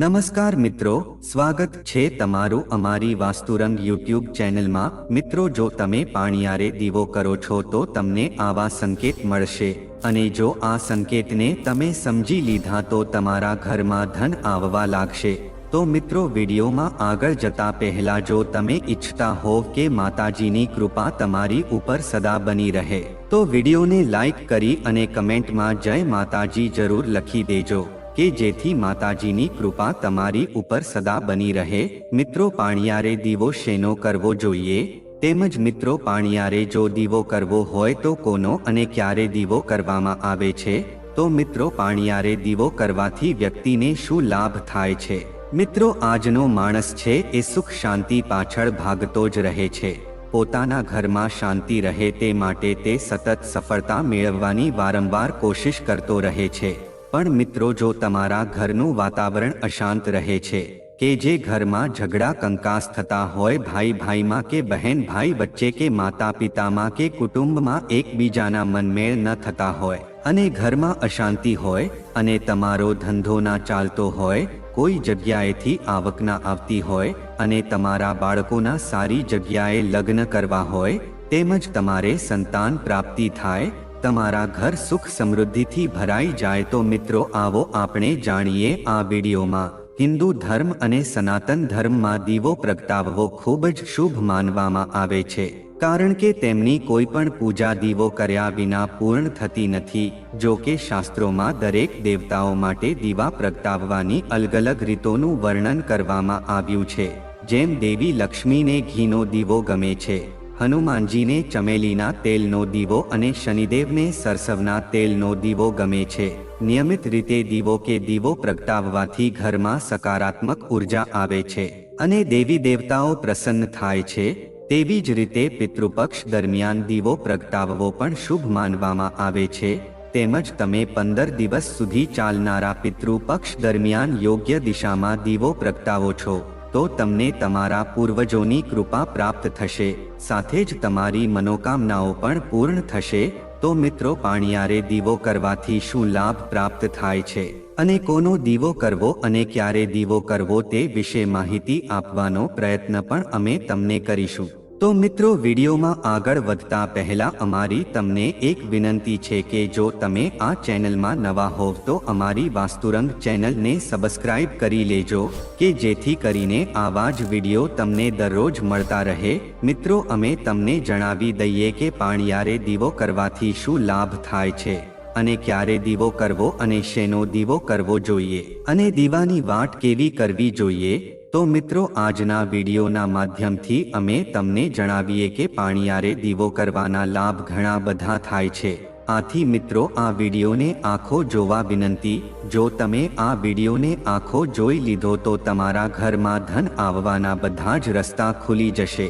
નમસ્કાર મિત્રો, સ્વાગત છે તમારું અમારી વાસ્તુરંગ યુટ્યુબ ચેનલમાં. મિત્રો, જો તમે પાણીયારે દીવો કરો છો તો તમને આવા સંકેત મળશે. અને જો આ સંકેતને તમે સમજી લીધા તો તમારા ઘરમાં ધન આવવા લાગશે. તો મિત્રો, વિડીયોમાં આગળ જતા પહેલા જો તમે ઈચ્છતા હોવ કે માતાજીની કૃપા તમારી ઉપર સદા બની રહે, તો વિડીયોને લાઈક કરી અને કમેન્ટમાં જય માતાજી જરૂર લખી દેજો. કે જેથી માતાજીની કૃપા તમારી ઉપર સદા બની રહે. મિત્રો પાણિયારે દીવો શેનો કરવો જોઈએ? તેમજ મિત્રો પાણિયારે જો દીવો કરવો હોય તો કોનો અને ક્યારે દીવો કરવામાં આવે છે? તો મિત્રો પાણિયારે દીવો કરવાથી વ્યક્તિને શું લાભ થાય છે? મિત્રો આજનો માણસ છે એ સુખ શાંતિ પાછળ ભાગતો જ રહે છે. પોતાના ઘરમાં શાંતિ રહે તે માટે તે સતત સફળતા મેળવવાની વારંવાર કોશિશ કરતો રહે છે. પણ મિત્રો જો તમારા ઘરનું વાતાવરણ અશાંત રહે છે, કે જે ઘરમાં ઝઘડા કંકાસ થતા હોય ભાઈ ભાઈમાં કે બહેન ભાઈ વચ્ચે કે માતા પિતામાં કે કુટુંબમાં એકબીજાના મનમેળ ન થતા હોય, અને ઘરમાં અશાંતિ હોય, અને તમારો ધંધો ના ચાલતો હોય, કોઈ જગ્યાએથી આવક ના આવતી હોય, અને તમારા બાળકોના સારી જગ્યાએ લગ્ન કરવા હોય તેમજ તમારે સંતાન પ્રાપ્તિ થાય તમારા ઘર સુખ સમૃદ્ધિથી ભરાઈ જાય તો મિત્રો આવો આપણે જાણીએ આ વિડીયોમાં. હિન્દુ ધર્મ અને સનાતન ધર્મમાં દીવો પ્રગટાવવો ખૂબ જ શુભ માનવામાં આવે છે. કારણ કે તેમની કોઈ પણ પૂજા દીવો કર્યા વિના પૂર્ણ થતી નથી. જો કે શાસ્ત્રોમાં દરેક દેવતાઓ માટે દીવા પ્રગટાવવાની અલગ અલગ રીતોનું વર્ણન કરવામાં આવ્યું છે. જેમ દેવી લક્ષ્મીને ઘીનો દીવો ગમે છે. હનુમાનજીને ચમેલીના તેલનો દીવો અને શનિદેવને સરસવના તેલનો દીવો ગમે છે. નિયમિત રીતે દીવો કે દીવો પ્રગટાવવાથી ઘરમાં સકારાત્મક ઊર્જા આવે છે અને દેવી દેવતાઓ પ્રસન્ન થાય છે. તેવી જ રીતે પિતૃપક્ષ દરમિયાન દીવો પ્રગટાવવો પણ શુભ માનવામાં આવે છે. તેમજ તમે પંદર દિવસ સુધી ચાલનારા પિતૃપક્ષ દરમિયાન યોગ્ય દિશામાં દીવો પ્રગટાવો છો, તો તમને તમારા પૂર્વજોની કૃપા પ્રાપ્ત થશે. સાથે જ તમારી મનોકામનાઓ પણ પૂર્ણ થશે, તો મિત્રો પાણીયારે દીવો કરવાથી શું લાભ પ્રાપ્ત થાય છે? અને કોનો દીવો કરવો અને ક્યારે દીવો કરવો તે વિશે માહિતી આપવાનો પ્રયત્ન પણ અમે તમને કરીશું. તો મિત્રો વિડીયોમાં આગળ વધતા પહેલા અમારી તમને એક વિનંતી છે કે જો તમે આ ચેનલમાં નવા હોવ તો અમારી વાસ્તુરંગ ચેનલને સબસ્ક્રાઇબ કરી લેજો કે જેથી કરીને આવા જ વીડિયો તમને દરરોજ મળતા રહે. મિત્રો, અમે તમને જણાવી દઈએ કે પાણીયારે દીવો કરવાથી શું લાભ થાય છે અને ક્યારે દીવો કરવો અને શેનો દીવો કરવો જોઈએ અને દીવાની વાટ કેવી કરવી જોઈએ. તો મિત્રો, આજના વિડીયોના માધ્યમથી અમે તમને જણાવીએ કે પાણીયારે દીવો કરવાના લાભ ઘણા બધા થાય છે. આથી મિત્રો, આ વિડીયોને આખો જોવા વિનંતી, જો તમે આ વિડીયોને આખો જોઈ લીધો તો તમારા ઘરમાં ધન આવવાના બધા જ રસ્તા ખુલી જશે.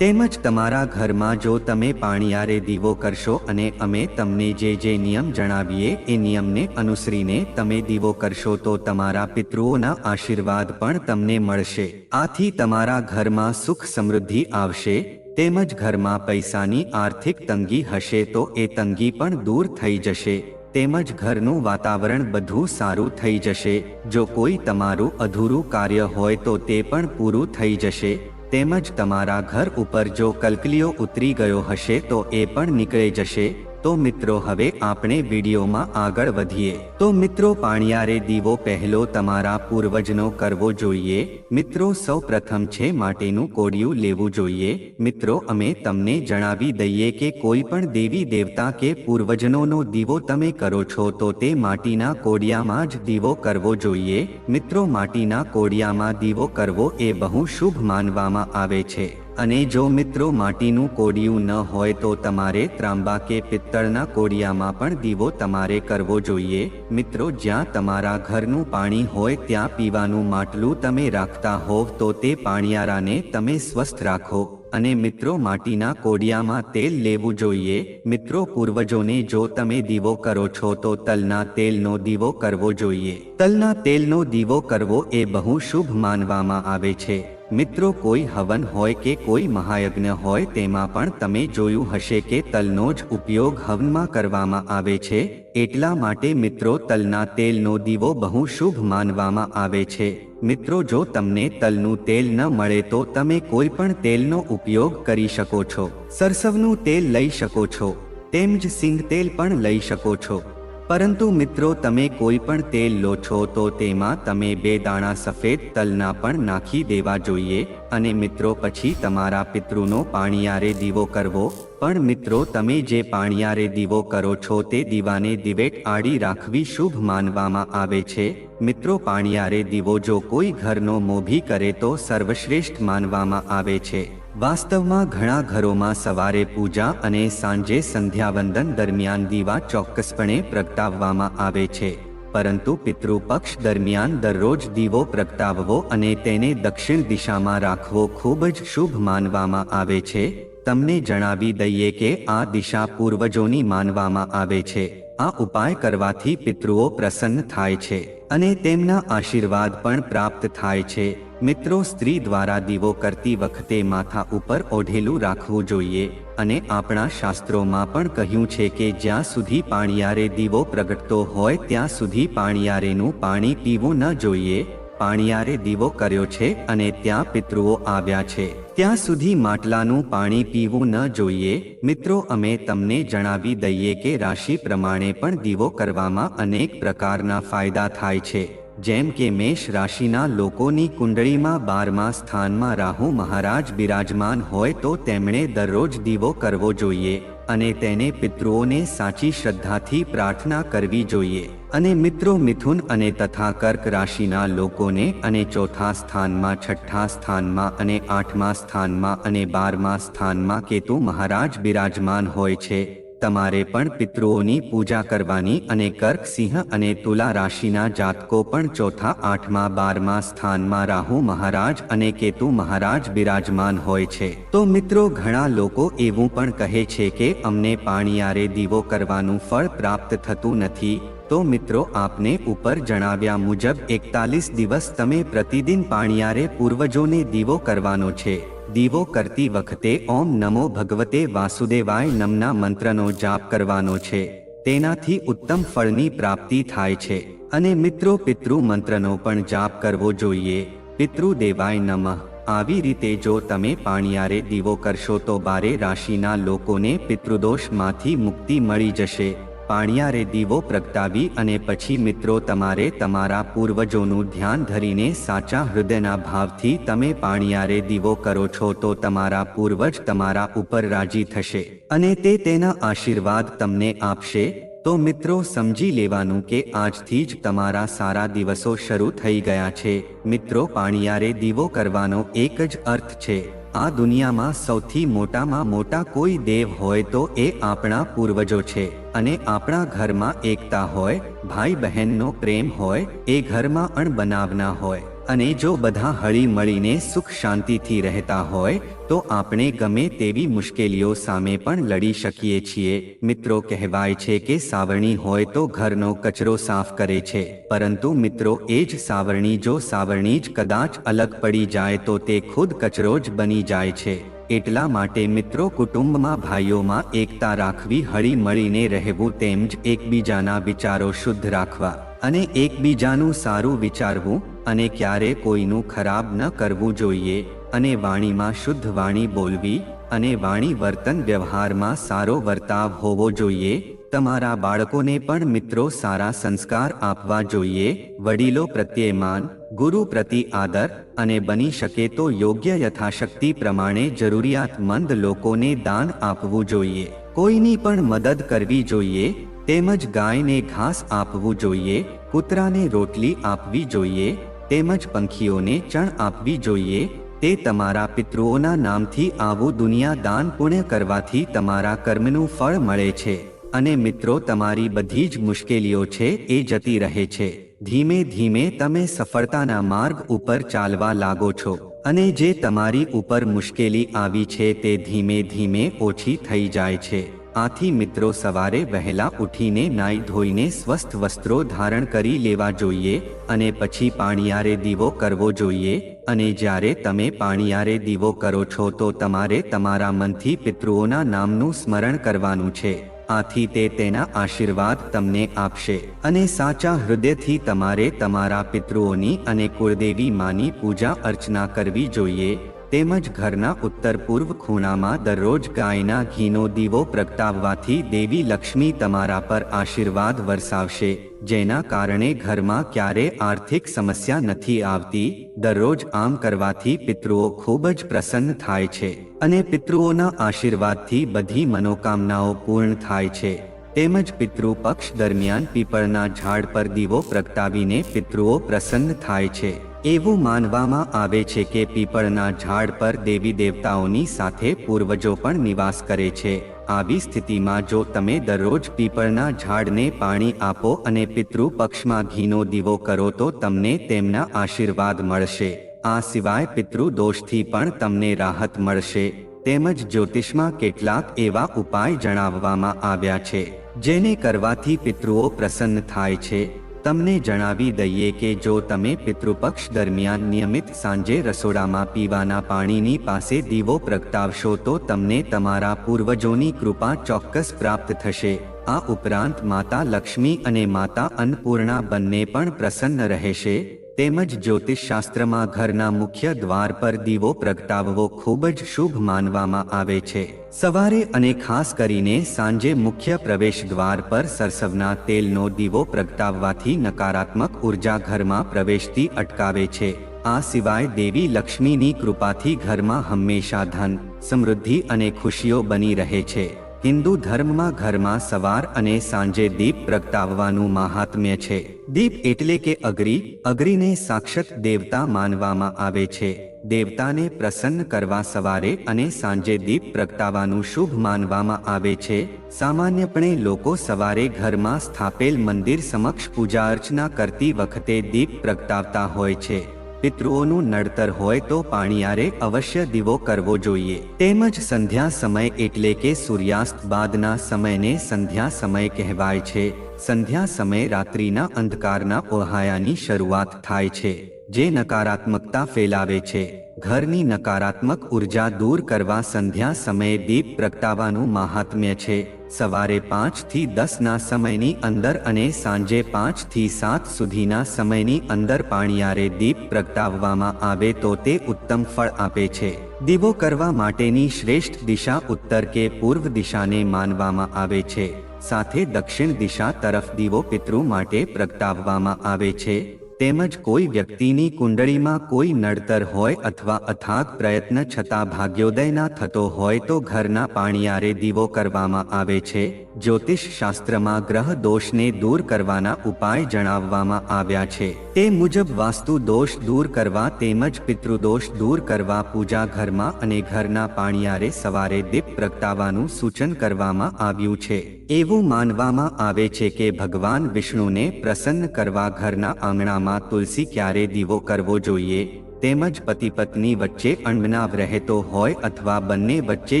તેમજ તમારા ઘરમાં જો તમે પાણીયારે દીવો કરશો અને અમે તમને જે જે નિયમ જણાવીએ, એ નિયમને અનુસરીને તમે દીવો કરશો તો તમારા પિતૃઓના આશીર્વાદ પણ તમને મળશે. આથી તમારા ઘરમાં સુખ સમૃદ્ધિ આવશે, તેમજ ઘરમાં પૈસાની આર્થિક તંગી હશે તો એ તંગી પણ દૂર થઈ જશે. તેમજ ઘરનું વાતાવરણ બધું સારું થઈ જશે. જો કોઈ તમારું અધૂરું કાર્ય હોય તો તે પણ પૂરું થઈ જશે. તેમજ તમારા ઘર ઉપર જો કલકલીઓ ઉતરી ગયો હશે તો એ પણ નીકળી જશે. તો મિત્રો હવે આપણે વિડીયોમાં આગળ વધીએ. તો મિત્રો પાણિયારે દીવો પહેલો તમારા પૂર્વજનો કરવો જોઈએ. મિત્રો સૌ પ્રથમ છે માટેનું કોડિયું લેવું જોઈએ. મિત્રો અમે તમને જણાવી દઈએ કે કોઈ પણ દેવી દેવતા કે પૂર્વજનોનો દીવો તમે કરો છો તો તે માટીના કોડિયામાં જ દીવો કરવો જોઈએ. મિત્રો માટીના કોડિયામાં દીવો કરવો એ બહુ શુભ માનવામાં આવે છે. અને જો મિત્રો માટીનું કોડિયું ન હોય તો તમારે ત્રાંબા કે પિત્તળના કોડિયામાં પણ દીવો તમારે કરવો જોઈએ. મિત્રો, જ્યાં તમારા ઘરનું પાણી હોય ત્યાં પીવાનું માટલું તમે રાખતા હોવ તો તે પાણીયારાને તમે સ્વસ્થ રાખો. અને મિત્રો, માટીના કોડિયામાં તેલ લેવું જોઈએ. મિત્રો, પૂર્વજોને જો તમે દીવો કરો છો તો તલના તેલનો દીવો કરવો જોઈએ. તલના તેલનો દીવો કરવો એ બહુ શુભ માનવામાં આવે છે. મિત્રો, કોઈ હવન હોય કે કોઈ મહાયજ્ઞ હોય, તેમાં પણ તમે જોયું હશે કે તલનો જ ઉપયોગ હવનમાં કરવામાં આવે છે. એટલા માટે મિત્રો, તલના તેલનો દીવો બહુ શુભ માનવામાં આવે છે. મિત્રો, જો તમને તલનું તેલ ન મળે તો તમે કોઈ પણ તેલનો ઉપયોગ કરી શકો છો. સરસવનું તેલ લઈ શકો છો. તેમ જ સિંગ તેલ પણ લઈ શકો છો. પરંતુ મિત્રો, તમે કોઈ પણ તેલ લો છો, તો તેમાં તમે બે દાણા સફેદ તલના પણ નાખી દેવા જોઈએ. અને મિત્રો, પછી તમારા પિતૃનો પાણીયારે દીવો કરવો. પણ મિત્રો, તમે જે પાણીયારે દીવો કરો છો, તે દીવાને દિવેટ આડી રાખવી શુભ માનવામાં આવે છે. મિત્રો, પાણીયારે દીવો જો કોઈ ઘરનો મોભી કરે, તો સર્વશ્રેષ્ઠ માનવામાં આવે છે. વાસ્તવમાં ઘણા ઘરોમાં સવારે પૂજા અને સાંજે સંધ્યાવંદન દરમિયાન દીવા ચોક્કસપણે પ્રગટાવવામાં આવે છે. પરંતુ પિતૃપક્ષ દરમિયાન દરરોજ દીવો પ્રગટાવવો અને તેને દક્ષિણ દિશામાં રાખવો ખૂબ જ શુભ માનવામાં આવે છે. તમને જણાવી દઈએ કે આ દિશા પૂર્વજોની માનવામાં આવે છે. આ ઉપાય કરવાથી પિતૃઓ પ્રસન્ન થાય છે અને તેમના આશીર્વાદ પણ પ્રાપ્ત થાય છે. મિત્રો, સ્ત્રી દ્વારા દીવો કરતી વખતે માથા ઉપર ઓઢેલું રાખવું જોઈએ અને આપણા શાસ્ત્રોમાં પણ કહ્યું છે કે જ્યાં સુધી પાણીયારે દીવો પ્રગટતો હોય, ત્યાં સુધી પાણીયારેનું પાણી પીવું ન જોઈએ. પાણીયારે દીવો કર્યો છે અને ત્યાં પિતૃઓ આવ્યા છે. ત્યાં સુધી માટલાનું પાણી પીવું ન જોઈએ. મિત્રો, અમે તમને જણાવી દઈએ કે રાશિ પ્રમાણે પણ દીવો કરવામાં અનેક પ્રકારના ફાયદા થાય છે. જેમ કે મેષ રાશિના લોકોની કુંડળીમાં બારમા સ્થાનમાં રાહુ મહારાજ બિરાજમાન હોય તો તેમણે દરરોજ દીવો કરવો જોઈએ અને તેને પિતૃઓને સાચી શ્રદ્ધાથી પ્રાર્થના કરવી જોઈએ. અને મિત્રો, મિથુન અને તથા કર્ક રાશિના લોકોને અને ચોથા સ્થાનમાં, છઠ્ઠા સ્થાનમાં અને આઠમા સ્થાનમાં અને બારમા સ્થાનમાં કેતુ મહારાજ બિરાજમાન હોય છે. તમારે પણ પિતૃઓની પૂજા કરવાની અને કર્ક સિંહ અને તુલા રાશિના જાતકો પણ ચોથા, આઠમા, બારમા સ્થાનમાં રાહુ મહારાજ અને કેતુ મહારાજ બિરાજમાન હોય છે. તો મિત્રો, ઘણા લોકો એવું પણ કહે છે કે અમને પાણીયારે દીવો કરવાનું ફળ પ્રાપ્ત થતું નથી. તો મિત્રો, આપને ઉપર જણાવ્યા મુજબ એકતાલીસ દિવસ તમે પ્રતિદિન પાણીયારે પૂર્વજોને દીવો કરવાનો છે. દીવો કરતી વખતે ઓમ નમો ભગવતે વાસુદેવાય નમના મંત્રનો જાપ કરવાનો છે. તેનાથી ઉત્તમ ફળની પ્રાપ્તિ થાય છે. અને મિત્રો પિતૃ મંત્રનો પણ જાપ કરવો જોઈએ. પિતૃદેવાય નમઃ. આવી રીતે જો તમે પાણિયારે દીવો કરશો તો બારે રાશિના લોકોને પિતૃદોષમાંથી મુક્તિ મળી જશે. પાણીયારે દીવો પ્રગટાવી અને પછી મિત્રો તમારે તમારા પૂર્વજોનું ધ્યાન ધરીને સાચા હૃદયના ભાવથી તમે પાણિયારે દીવો કરો છો તો તમારા પૂર્વજ તમારા ઉપર રાજી થશે અને તે તેના આશીર્વાદ તમને આપશે. તો મિત્રો સમજી લેવાનું કે આજથી જ તમારા સારા દિવસો શરૂ થઈ ગયા છે. મિત્રો પાણિયારે દીવો કરવાનો એક જ અર્થ છે. આ દુનિયામાં સૌથી મોટામાં મોટા કોઈ દેવ હોય તો એ આપણા પૂર્વજો છે. અને આપણા ઘરમાં એકતા હોય ભાઈ બહેનનો પ્રેમ હોય, એ ઘરમાં અણબનાવના હોય. અને જો બધા હળી મળીને સુખ શાંતિથી રહેતા હોય, તો આપણે ગમે તેવી મુશ્કેલીઓ સામે પણ લડી શકીએ છીએ. મિત્રો કહેવાય છે કે સાવરણી હોય તો ઘરનો કચરો સાફ કરે છે. પરંતુ મિત્રો, એ જ સાવરણી જો સાવરણી જ કદાચ અલગ પડી જાય તો તે ખુદ કચરો જ બની જાય છે. એટલા માટે મિત્રો, કુટુંબમાં ભાઈઓમાં એકતા રાખવી હળી મળીને રહેવું તેમજ એકબીજાના વિચારો શુદ્ધ રાખવા. અને એકબીજાનું સારું વિચારવું અને ક્યારે કોઈનું ખરાબ ન કરવું જોઈએ અને વાણીમાં શુદ્ધ વાણી બોલવી અને વાણી વર્તન વ્યવહારમાં સારો વર્તાવ હોવો જોઈએ. તમારા બાળકોને પણ મિત્રો સારા સંસ્કાર આપવા જોઈએ. વડીલો પ્રત્યે માન, ગુરુ પ્રતિ આદર અને બની શકે તો યોગ્ય યથાશક્તિ પ્રમાણે જરૂરિયાતમંદ લોકોને દાન આપવું જોઈએ. કોઈની પણ મદદ કરવી જોઈએ તેમજ ગાયને ઘાસ આપવું જોઈએ, કૂતરાને રોટલી આપવી જોઈએ, તેમજ પંખીઓને ચણ આપવી જોઈએ, તે તમારા પિતૃઓના નામથી આવું દુનિયા દાન પુણ્ય કરવાથી તમારા કર્મનું ફળ મળે છે. અને મિત્રો, તમારી બધી જ મુશ્કેલીઓ છે, એ જતી રહે છે. ધીમે ધીમે તમે સફળતાના માર્ગ ઉપર ચાલવા લાગો છો. અને જે તમારી ઉપર મુશ્કેલી આવી છે, તે ધીમે ધીમે ઓછી થઈ જાય છે. આથી મિત્રો સવારે વહેલા ઉઠીને નાઈ ધોઈને સ્વસ્થ વસ્ત્રો ધારણ કરી લેવા જોઈએ અને પછી પાણીયારે દીવો કરવો જોઈએ અને જ્યારે તમે પાણીયારે દીવો કરો છો તો તમારે તમારા મનથી પિતૃઓના નામનું સ્મરણ કરવાનું છે. આથી તે તેના આશીર્વાદ તમને આપશે અને સાચા હૃદયથી તમારે તમારા પિતૃઓની અને કુળદેવી માની પૂજા અર્ચના કરવી જોઈએ. તેમજ ઘરના ઉત્તર પૂર્વ ખૂણામાં દરરોજ ગાયના ઘીનો દીવો પ્રગટાવવાથી દેવી લક્ષ્મી તમારા પર આશીર્વાદ વરસાવશે, જેના કારણે ઘરમાં ક્યારે આર્થિક સમસ્યા નથી આવતી, દરરોજ આમ કરવાથી પિતૃઓ ખૂબ જ પ્રસન્ન થાય છે અને પિતૃઓના આશીર્વાદથી બધી મનોકામનાઓ પૂર્ણ થાય છે. તેમજ પિતૃ પક્ષ દરમિયાન પીપળના ઝાડ પર દીવો પ્રગટાવીને પિતૃઓ પ્રસન્ન થાય છે. એવું માનવામાં આવે છે કે પીપળના ઝાડ પર દેવી દેવતાઓની સાથે પૂર્વજો પણ નિવાસ કરે છે. આવી સ્થિતિમાં જો તમે દરરોજ પીપળના ઝાડને પાણી આપો અને પિતૃ પક્ષમાં ઘીનો દીવો કરો તો તમને તેમના આશીર્વાદ મળશે. આ સિવાય પિતૃ દોષથી પણ તમને રાહત મળશે. તેમજ જ્યોતિષમાં કેટલાક એવા ઉપાય જણાવવામાં આવ્યા છે, જેને કરવાથી પિતૃઓ પ્રસન્ન થાય છે. તમને જણાવી દઈએ કે જો તમે પિતૃપક્ષ દરમિયાન નિયમિત સાંજે રસોડામાં પીવાના પાણીની પાસે દીવો પ્રગટાવશો તો તમને તમારા પૂર્વજોની કૃપા ચોક્કસ પ્રાપ્ત થશે. આ ઉપરાંત માતા લક્ષ્મી અને માતા અન્નપૂર્ણા બંને પણ પ્રસન્ન રહેશે. તેમજ જ્યોતિષશાસ્ત્રમાં ઘરના મુખ્ય દ્વાર પર દીવો પ્રગટાવવો ખૂબ જ શુભ માનવામાં આવે છે. સવારે અને ખાસ કરીને સાંજે મુખ્ય પ્રવેશ દ્વાર પર સરસવના તેલનો દીવો પ્રગટાવવાથી નકારાત્મક ઊર્જા ઘરમાં પ્રવેશતી અટકાવે છે. આ સિવાય દેવી લક્ષ્મીની કૃપાથી ઘરમાં હંમેશા ધન, સમૃદ્ધિ અને ખુશીઓ બની રહે છે. હિન્દુ ધર્મમાં ઘરમાં સવાર અને સાંજે દીપ પ્રગટાવવાનું મહાત્મ્ય છે. દીપ એટલે કે અગ્રિ અગ્રિને સાક્ષાત દેવતા માનવામાં આવે છે. દેવતાને પ્રસન્ન કરવા સવારે અને સાંજે દીપ પ્રગટાવવાનું શુભ માનવામાં આવે છે. સામાન્યપણે લોકો સવારે ઘરમાં સ્થાપેલ મંદિર સમક્ષ પૂજા અર્ચના કરતી વખતે દીપ પ્રગટાવતા હોય છે. પિતૃઓનું નડતર હોય તો પાણીયારે અવશ્ય દીવો કરવો જોઈએ. તેમજ સંધ્યા સમય એટલે કે સૂર્યાસ્ત બાદના સમયને સંધ્યા સમય કહેવાય છે. સંધ્યા સમય રાત્રિના અંધકારના ઓહાયાની શરૂઆત થાય છે, જે નકારાત્મકતા ફેલાવે છે. ઘરની નકારાત્મક ઊર્જા દૂર કરવા સંધ્યા સમયે દીપ પ્રગટાવવાનું મહાત્મ્ય છે. સવારે પાંચથી દસ ના સમયની અંદર અને સાંજે પાંચથી સાત સુધીના સમયની અંદર પાણીયારે દીપ પ્રગટાવવામાં આવે તો તે ઉત્તમ ફળ આપે છે. દીવો કરવા માટેની શ્રેષ્ઠ દિશા ઉત્તર કે પૂર્વ દિશાને માનવામાં આવે છે. સાથે દક્ષિણ દિશા તરફ દીવો પિતૃ માટે પ્રગટાવવામાં આવે છે. તેમજ કોઈ વ્યક્તિની કુંડળીમાં કોઈ નડતર હોય અથવા અથાગ પ્રયત્ન છતાં ભાગ્યોદય ના થતો હોય તો ઘરના પાણીયારે દીવો કરવામાં આવે છે. જ્યોતિષ શાસ્ત્રમાં ગ્રહ દોષને દૂર કરવાના ઉપાય જણાવવામાં આવ્યા છે. તે મુજબ વાસ્તુ દોષ દૂર કરવા તેમજ પિતૃદોષ દૂર કરવા પૂજા ઘરમાં અને ઘરના પાણીયારે સવારે દીપ પ્રગટાવવાનું સૂચન કરવામાં આવ્યું છે. એવું માનવામાં આવે છે કે ભગવાન વિષ્ણુને પ્રસન્ન કરવા ઘરના આંગણામાં તુલસી ક્યારે દીવો કરવો જોઈએ? તેમજ પતિ પત્ની વચ્ચે અણબનાવ રહેતો હોય અથવા બંને વચ્ચે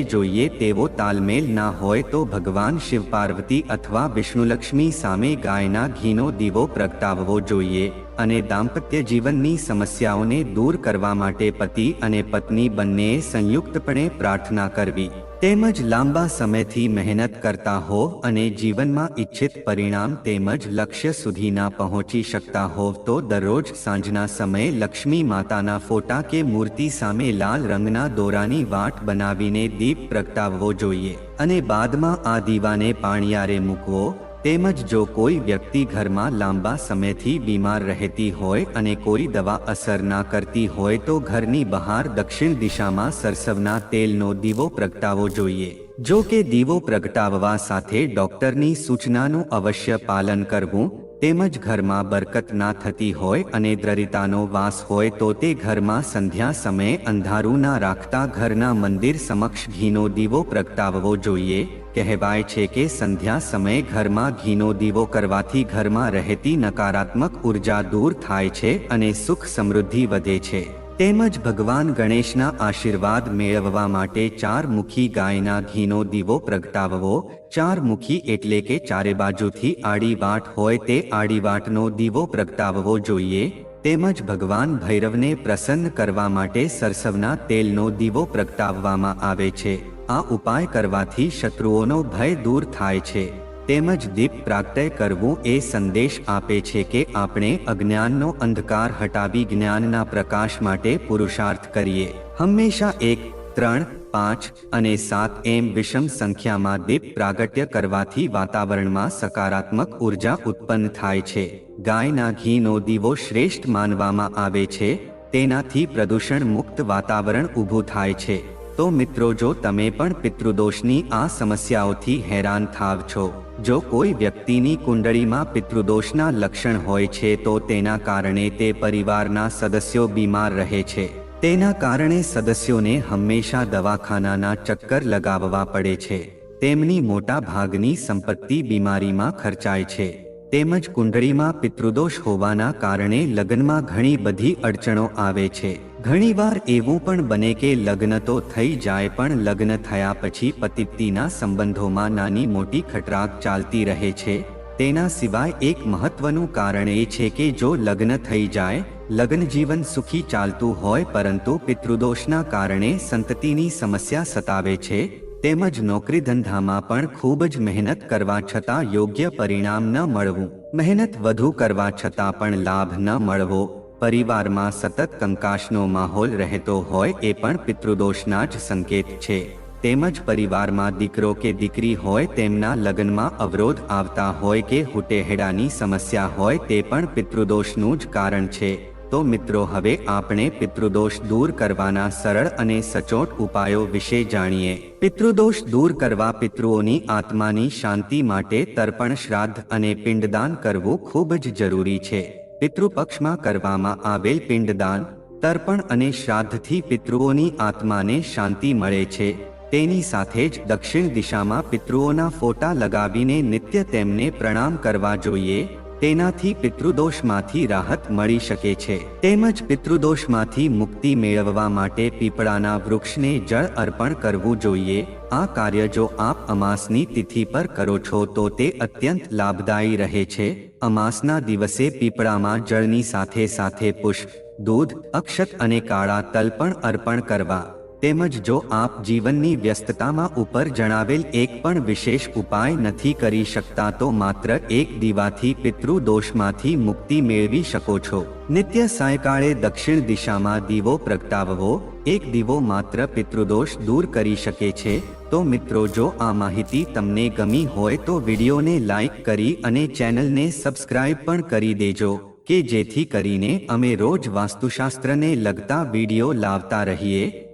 જોઈએ તેવો તાલમેલ ના હોય તો ભગવાન શિવ પાર્વતી અથવા વિષ્ણુલક્ષ્મી સામે ગાયના ઘીનો દીવો પ્રગટાવવો જોઈએ અને દાંપત્ય જીવનની સમસ્યાઓને દૂર કરવા માટે પતિ અને પત્ની બંનેએ સંયુક્તપણે પ્રાર્થના કરવી. તેમજ લાંબા સમયથી મહેનત કરતા હો અને જીવનમાં ઈચ્છિત પરિણામ તેમજ લક્ષ્ય સુધી ના પહોંચી શકતા હોવ તો દરરોજ સાંજના સમયે લક્ષ્મી માતાના ફોટા કે મૂર્તિ સામે લાલ રંગના દોરાની વાટ બનાવીને દીપ પ્રગટાવવો જોઈએ. અને બાદમાં આ દીવાને પાણિયારે મૂકવો તેમજ જો કોઈ વ્યક્તિ ઘરમાં લાંબા સમયથી બીમાર રહેતી હોય અને કોઈ દવા અસર ના કરતી હોય તો ઘરની બહાર દક્ષિણ દિશામાં સરસવના તેલનો દીવો પ્રગટાવવો જોઈએ. જો કે દીવો પ્રગટાવવા સાથે ડોક્ટરની સૂચનાનું અવશ્ય પાલન કરવું, તેમજ ઘરમાં બરકત ના થતી હોય અને દ્રરિતાનો વાસ હોય તો તે ઘરમાં સંધ્યા સમયે અંધારું ના રાખતા ઘરના મંદિર સમક્ષ ઘીનો દીવો પ્રગટાવવો જોઈએ. કહેવાય છે કે સંધ્યા સમયે ઘરમાં ઘીનો દીવો કરવાથી ઘરમાં રહેતી નકારાત્મક ઊર્જા દૂર થાય છે અને સુખ સમૃદ્ધિ વધે છે. તેમજ ભગવાન ગણેશના આશીર્વાદ મેળવવા માટે ચાર મુખી ગાયના ઘીનો દીવો પ્રગટાવવો ચાર મુખી એટલે કે ચારે બાજુથી આડી વાટ હોય તે આડી વાટનો દીવો પ્રગટાવવો જોઈએ. તેમજ ભગવાન ભૈરવને પ્રસન્ન કરવા માટે સરસવના તેલનો દીવો પ્રગટાવવામાં આવે છે. આ ઉપાય કરવાથી શત્રુઓનો ભય દૂર થાય છે. તેમજ દીપ પ્રાગટ્ય કરવું એ સંદેશ આપે છે કે આપણે અજ્ઞાનનો અંધકાર હટાવી જ્ઞાનના પ્રકાશ માટે પુરુષાર્થ કરીએ. હંમેશા એક, ત્રણ, પાંચ અને સાત એમ વિષમ સંખ્યામાં દીપ પ્રાગટ્ય કરવાથી વાતાવરણમાં સકારાત્મક ઊર્જા ઉત્પન્ન થાય છે. ગાયના ઘીનો દીવો શ્રેષ્ઠ માનવામાં આવે છે. તેનાથી પ્રદૂષણ મુક્ત વાતાવરણ ઊભું થાય છે. તો મિત્રો જો તમે પણ પિતૃદોષની આ સમસ્યાઓથી હેરાન થાવ છો, જો કોઈ વ્યક્તિની કુંડળીમાં પિતૃદોષના લક્ષણ હોય છે તો તેના કારણે તે પરિવારના સદસ્યો બીમાર રહે છે. તેના કારણે સદસ્યોને હંમેશા દવાખાનાના ચક્કર લગાવવા પડે છે. તેમની મોટા ભાગની સંપત્તિ બીમારીમાં ખર્ચાય છે. તેમજ કુંડળીમાં પિતૃદોષ હોવાના કારણે લગ્નમાં ઘણી બધી અડચણો આવે છે. ઘણીવાર એવું પણ બને કે લગ્ન તો થઈ જાય પણ લગ્ન થયા પછી પતિપતિના સંબંધોમાં નાની મોટી ખટરાક ચાલતી રહે છે. તેના સિવાય એક મહત્વનું કારણ એ છે કે જો લગ્ન થઈ જાય લગ્ન જીવન સુખી ચાલતું હોય પરંતુ પિતૃદોષના કારણે સંતતિની સમસ્યા સતાવે છે, તેમજ નોકરી ધંધામાં પણ ખૂબ જ મહેનત કરવા છતાં યોગ્ય પરિણામ ન મળવું. મહેનત વધુ કરવા છતાં પણ લાભ ન મળવો. પરિવારમાં સતત કંકાશનો માહોલ રહેતો હોય એ પણ પિતૃદોષના જ સંકેત છે. તેમજ પરિવારમાં દીકરો કે દીકરી હોય તેમના લગ્નમાં અવરોધ આવતા હોય કે હુટેહેડાની સમસ્યા હોય તે પણ પિતૃદોષનું જ કારણ છે. તો મિત્રો, હવે આપણે પિતૃદોષ દૂર કરવાના સરળ અને સચોટ ઉપાયો વિશે જાણીએ. પિતૃદોષ દૂર કરવા પિતૃઓની આત્માની શાંતિ માટે તર્પણ, શ્રાદ્ધ અને પિંડદાન કરવું ખૂબ જ જરૂરી છે. પિતૃપક્ષમાં કરવામાં આવેલ પિંડદાન, તર્પણ અને શ્રાદ્ધથી પિતૃઓની આત્માને શાંતિ મળે છે. તેની સાથે જ દક્ષિણ દિશામાં પિતૃઓના ફોટા લગાવીને નિત્ય તેમને પ્રણામ કરવા જોઈએ. તેનાથી પિતૃદોષમાંથી રાહત મળી શકે છે. તેમજ પિતૃદોષમાંથી મુક્તિ મેળવવા માટે પીપળાના વૃક્ષને જળ અર્પણ કરવું જોઈએ. આ કાર્ય જો આપ અમાસની તિથિ પર કરો છો તો તે અત્યંત લાભદાયી રહે છે. અમાસના દિવસે પીપળામાં જળની સાથે સાથે પુષ્પ, દૂધ, અક્ષત અને કાળા તલ પણ અર્પણ કરવા. તેમજ જો આપ જીવનની વ્યસ્તતામાં ઉપર જણાવેલ એક પણ વિશેષ ઉપાય નથી કરી શકતા તો માત્ર એક દીવાથી પિતૃ દોષમાંથી મુક્તિ મેળવી શકો છો. નિત્ય સાયકાળે દક્ષિણ દિશામાં દીવો પ્રગટાવવો, એક દીવો માત્ર પિતૃદોષ દૂર કરી શકે છે, તો મિત્રો જો આ માહિતી તમને ગમી હોય તો વિડીયોને લાઈક કરી અને ચેનલને સબસ્ક્રાઇબ પણ કરી દેજો, કે જેથી કરીને અમે રોજ વાસ્તુશાસ્ત્રને લગતા વીડિયો લાવતા રહીએ.